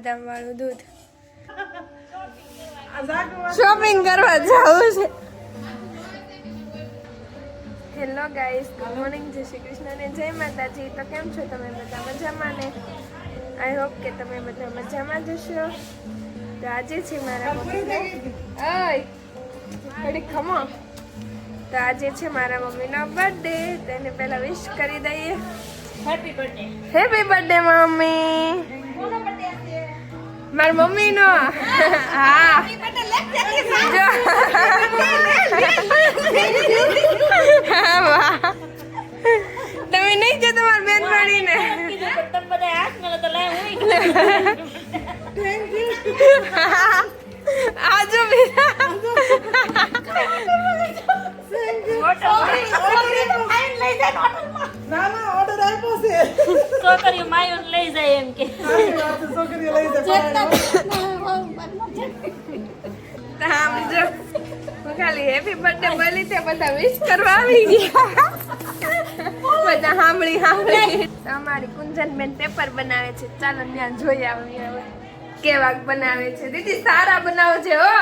બદામ વાળું દૂધ શોપિંગ કરવા જવું છે. હેલો ગાઈસ ગુડ મોર્નિંગ જય શ્રી કૃષ્ણ ને જય માતાજી. તો કેમ છો તમે બધા મજામાં ને? આઈ હોપ કે તમે બધા મજામાં જશો તો આજે છે મારા મમ્મી ઓય ઘડી ખમો તો આજે છે મારા મમ્મીનો બર્થડે તેને પહેલા વિશ કરી દઈએ. Happy birthday happy birthday mummy. મારી મમ્મીનો. હા. હા, તમે નહીં જો તમારી બેન ને તમે બધા હાથ મળે તો લાય હું. આજો છોકરીઓ માયો લઈ જાય એમ કે. છોકરીઓ લઈ જાય ખાલી હેપી બર્થડે બોલી તે બધા વિશ કરવા આવી ગયા. બધા સાંભળી સાંભળી. અમારી કુંજનબેન પેપર બનાવે છે. ચાલો ત્યાં જોઈ આવીએ હવે. કેવાક બનાવે છે. દીદી સારા બનાવજે હો.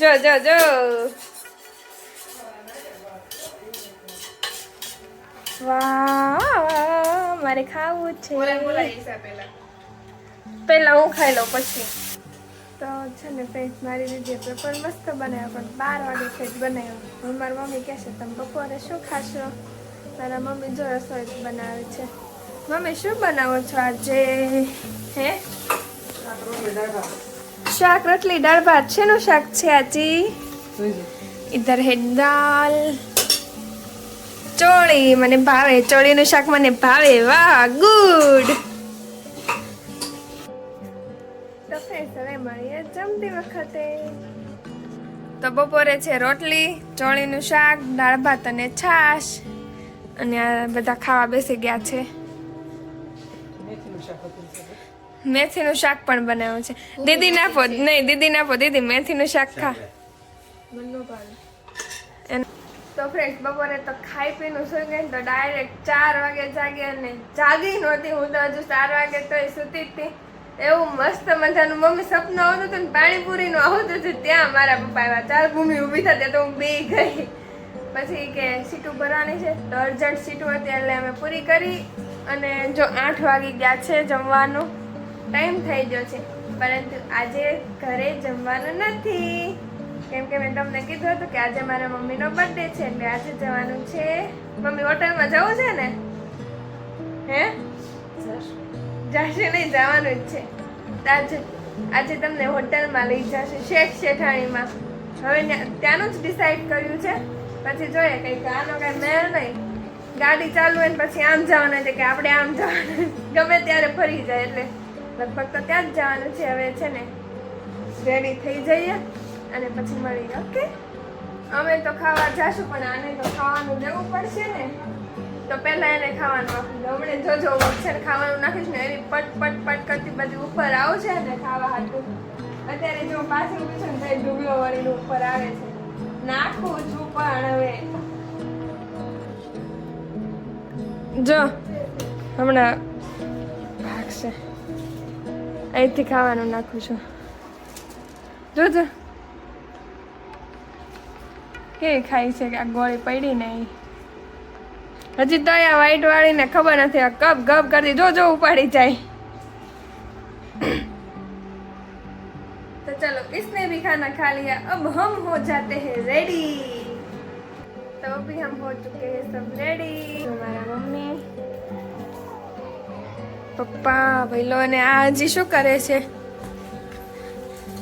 જો જો જો. વાહ મારે ખાવું છે. પહેલાં. હું ખાઈ લઉં પછી. તો છે ને ફ્રેન્ડ્સ મારી દીદીએ પેપર મસ્ત બનાવ્યો પણ. બાર વાગે ફ્રેન્ડ બનાવ્યો. હું મારી મમ્મી કહેશે તમે બપોરે શું ખાશો? મારા મમ્મી જો રસોઈ જ બનાવે છે. મમ્મી શું બનાવો છો આજે? હે? શાક રોટલી દાળ ભાત. શેનું શાક છે આજી? ઇધર હે દાલ. ચોળી મને ભાવે. ચોળીનું શાક મને ભાવે. વાહ ગુડ. જમતી વખતે. તો બપોરે છે રોટલી ચોળીનું શાક દાળ ભાત અને છાશ. અને આ બધા ખાવા બેસી ગયા છે. મેથીનું શાક પણ બનાવ્યું છે. દીદી નાખો નહીં દીદી નાખો દીદી મેથીનું શાક ખા. એન- તો ફ્રેન્ડ્સ બપોરે તો ખાઈ પીને સુઈ ગઈ તો ડાયરેક્ટ ચાર વાગે જાગી અને જાગી નહોતી. હું તો હજુ ચાર વાગે તોય સૂતી જ એવું મસ્ત મજાનું મમ્મી સપનું આવતું હતું ને પાણીપુરીનું આવતું હતું, ત્યાં મારા પપ્પા આવ્યા. ચાર ભૂમિ ઊભી થતી તો હું બે ગઈ. પછી કે સીટું ભરવાની છે, તો અર્જન્ટ સીટું હતી એટલે અમે પૂરી કરી અને જો આઠ વાગી ગયા છે જમવાનું, ટાઈમ થઈ ગયો છે. પરંતુ આજે ઘરે જમવાનું નથી. કેમ કે મેં તમને કીધું હતું કે આજે મારા મમ્મીનો બર્થડે છે એટલે આજે જવાનું છે. મમ્મી, હોટલમાં જવું છે ને? હે? જાશે નહીં, જવાનું જ છે. આજે આજે તમને હોટલમાં લઈ જશે શેખ શેઠાણીમાં. હવે ત્યાંનું જ ડિસાઈડ કર્યું છે. પછી જોઈએ, કંઈક આનો કાંઈ મેળ નહીં. ગાડી ચાલુ હોય ને પછી આમ જવાનું છે કે આપણે આમ જવાનું ગમે ત્યારે ફરી જાય, એટલે લગભગ તો ત્યાં જ જવાનું છે, હવે છે ને. રેડી થઈ જઈએ. અને પછી મળીએ ઓકે અમે તો ખાવા જાશું, પણ આને તો ખાવાનું દેવું પડશે ને. તો પહેલા એને ખાવાનું આપી દઉં. હમણે જોજો હું ખાવાનું નાખીશ ને એની પટ પટ પટ કરતી બધી ઉપર આવશે ને ખાવા હાથું અત્યારે જો પાછું ઊભી છે ને તો ડુબલો વળીને ઉપર આવે છે. નાખું છું પણ હવે. જો, હમણાં ભાગશે. અહીંથી ખાવાનું નાખું છું. જોજો કેવી ખાઈ છે કે આ ગોળી પડી ને ઈ. હજી તો આ વ્હાઈટ વાળીને ખબર નથી આ કપ ગપ કરતી જો જો ઉપાડી જાય तो चलो इसने भी खाना खा लिया अब हम हो जाते हैं रेडी तो अभी हम हो चुके हैं सब रेडी हमारा मम्मी પપ્પા ભાઈલો અને આ હજી શું કરે છે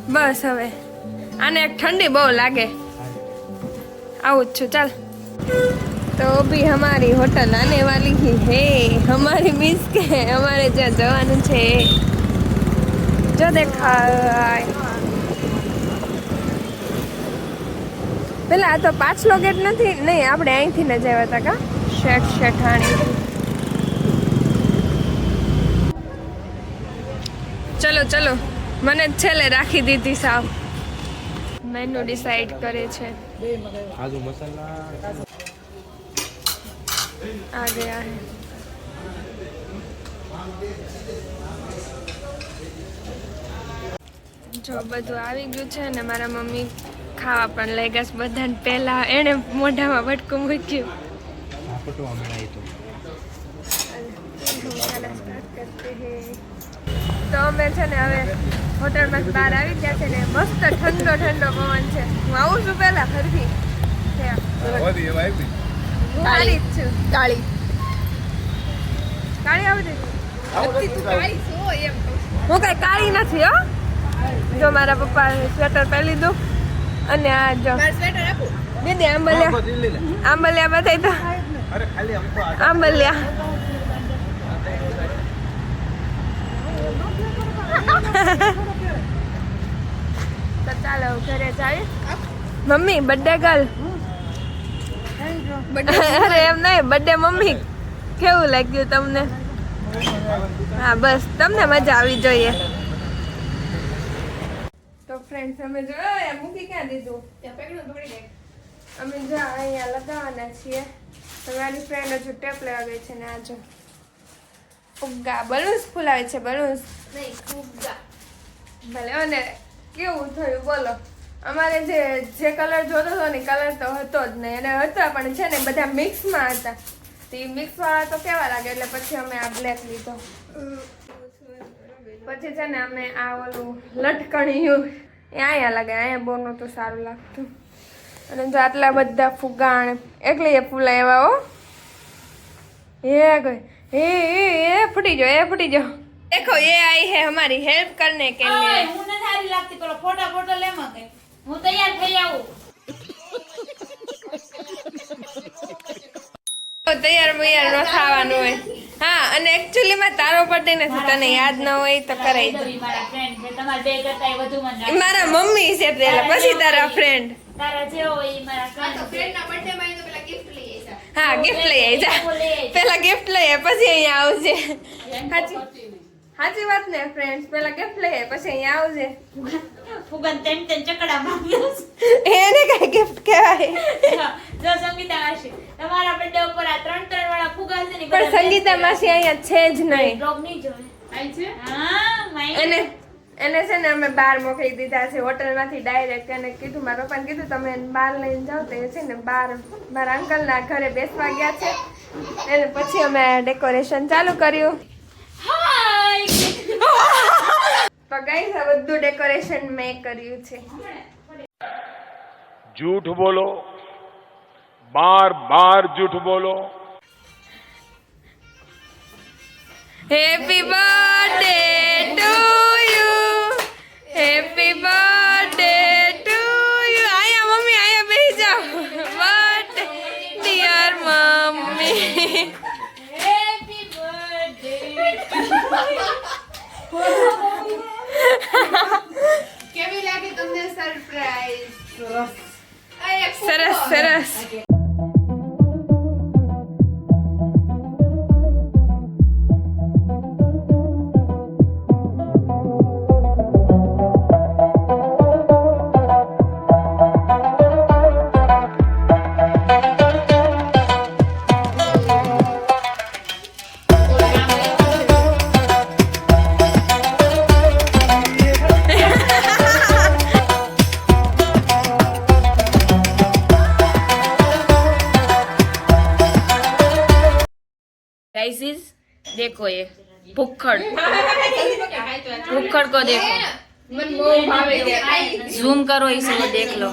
બસ હવે આને એક ઠંડી બહુ લાગે આવું જ છું, ચાલ. તો બી હમારી હોટલ આને વાલી હે. હમારી મીન્સ કે અમારે જ્યાં જવાનું છે. જો દેખાય. પેલા આ તો પાછલો ગેટ નથી, નહીં, આપણે અહીંથી ન જવા હતા કા? શેઠ શેઠાણી. ચલો ચલો. મને છેલ્લે રાખી દીધી સાવ. મેનુ ડિસાઈડ કરે છે. કાજુ મસાલા. આ ગયા હે જો બધું આવી ગયું છે ને મારા મમ્મી ખાવા પણ લઈ ગયા બધાને પહેલા એણે મોઢામાં બટકું મૂક્યું. તો અમે છે ને હવે હોટલમાં બહાર આવી ગયા છે ને મસ્ત ઠંડો ઠંડો પવન છે. હું આવું છું પહેલા ફરથી કાળી જ છું. કાળી. કાળી આવી હું કઈ કાળી નથી હો. જો મારા પપ્પા સ્વેટર પહેરી અને આ જો દીદી આંબલિયા. આંબલિયા બતાવી તો. અરે આંબલિયા. તો ચાલો ઘરે જાય. મમ્મી બર્થડે ગર્લ અરે એમ નહીં બર્થડે મમ્મી. કેવું લાગ્યું તમને? હા બસ તમને મજા આવી જોઈએ. તો ફ્રેન્ડ અમે જો એ મૂકી ક્યાં દીધું? અમે જો અહીંયા લગાવવાના છીએ. તો મારી ફ્રેન્ડ હજુ ટેપ લેવા ગઈ છે ને આ જો ફુગ્ગા બલૂન્સ ફૂલાવે છે બલૂન્સ નહીં ફુગ્ગા ભલે અને કેવું થયું, બોલો. અમારે જે જે કલર જોતો હતો ને કલર તો હતો જ નહીં. અને હતા પણ છે ને, બધા મિક્સમાં હતા. તે એ મિક્સ વાળા તો કેવા લાગે? એટલે પછી અમે આ બ્લેક લીધો. પછી છે ને, અમે આ ઓલું લટકણિયું, એ અહીંયા લાગે. અહીંયા બહુ નહોતું સારું લાગતું. અને જો આટલા બધા ફુગાણ, એકલી એ ફૂલા એવા હો. એ ગઈ એ એ ફૂટી જો એ ફૂટી જો દેખો ये आई है हमारी हेल्प करने के लिए ઓય, હું નથી સારી લાગતી પેલો ફોટા ફોટો લેમાં કઈ હું તૈયાર થઈ આવું તો તૈયાર બૈયાર ન થવાનું હોય હા અને એકચ્યુઅલી માં તારો બર્થડે નથી તને યાદ ન હોય તો કરાઈ દે ઈ મારા ફ્રેન્ડ છે તમારા બે કરતા વધુ મને એ મારા મમ્મી છે પેલા પછી તારા ફ્રેન્ડ તારા જેવો હોય ઈ મારા friend છે. હા ગિફ્ટ લઈ આવી જા પેલા ગિફ્ટ લઈએ પછી અહીંયા આવજે સાચી સાચી વાત ને ફ્રેન્ડ્સ પેલા ગિફ્ટ લઈએ પછી અહીંયા આવજે. ફુગન તેન તેન ચકડા માર્યો એને કઈ ગિફ્ટ કહેવાય? જો સંગીતા માસી તમારા બર્થડે ઉપર આ ત્રણ ત્રણ વાળા ફુગા છે ને પણ સંગીતા માસી અહીંયા છે જ નહીં. બ્લોગ નહીં જોવે. હા માઈ. એને એને છે ને અમે બહાર મોકલી દીધા છે હોટલમાંથી ડાયરેક્ટ એને કીધું મારા પપ્પાને કીધું તમે એને બહાર લઈને જાઓ. તો એ છે ને બહાર મારા અંકલના ઘરે બેસવા ગયા છે. એને પછી અમે ડેકોરેશન ચાલુ કર્યું. હાય તો ગાઈસ બધું ડેકોરેશન મેં કર્યું છે. જૂઠ બોલો. બાર બાર જૂઠ બોલો. Happy birthday to you happy birthday to you આયા મમ્મી આયા બેસી જાઓ. Birthday dear mummy. સરસ સરસ देखो ये भुक्खड़ को देखो। जूम करो, इसे वो देख लो।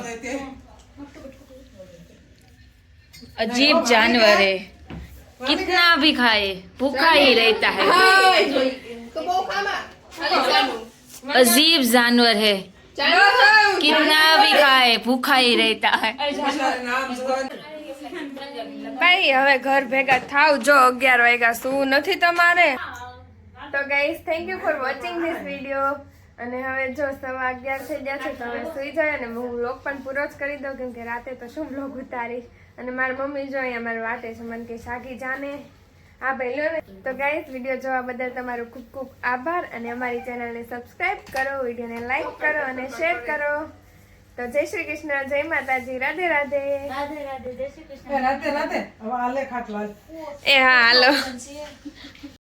अजीब जानवर है। कितना भी खाए, भूखा ही रहता है। अजीब जानवर है। कितना भी खाए, भूखा ही रहता है। ભાઈ, હવે ઘર ભેગા થાવ જો અગિયાર વાગ્યા, શું નથી તમારે? તો guys thank you for watching this video અને હવે જો સવા અગિયાર થઈ ગયા છે, તો હવે સુઈ જાય અને હું બ્લોગ પણ પૂરો જ કરી દઉં, કેમ કે રાતે તો શું બ્લોગ ઉતારીશ? અને મારી મમ્મી જો અહીંયા મારી વાટે છે, મને કે શાકી જાને. હા ભાઈ ને. તો ગાઈસ વીડિયો જોવા બદલ તમારો ખૂબ ખૂબ આભાર, અને અમારી ચેનલને સબસ્ક્રાઇબ કરો વિડીયોને લાઈક કરો, અને શેર કરો. તો જય શ્રી કૃષ્ણ જય માતાજી રાધે રાધે. રાધે રાધે જય શ્રી કૃષ્ણ. રાધે રાધે હવે આલે ખાટલા. એ હા હાલો.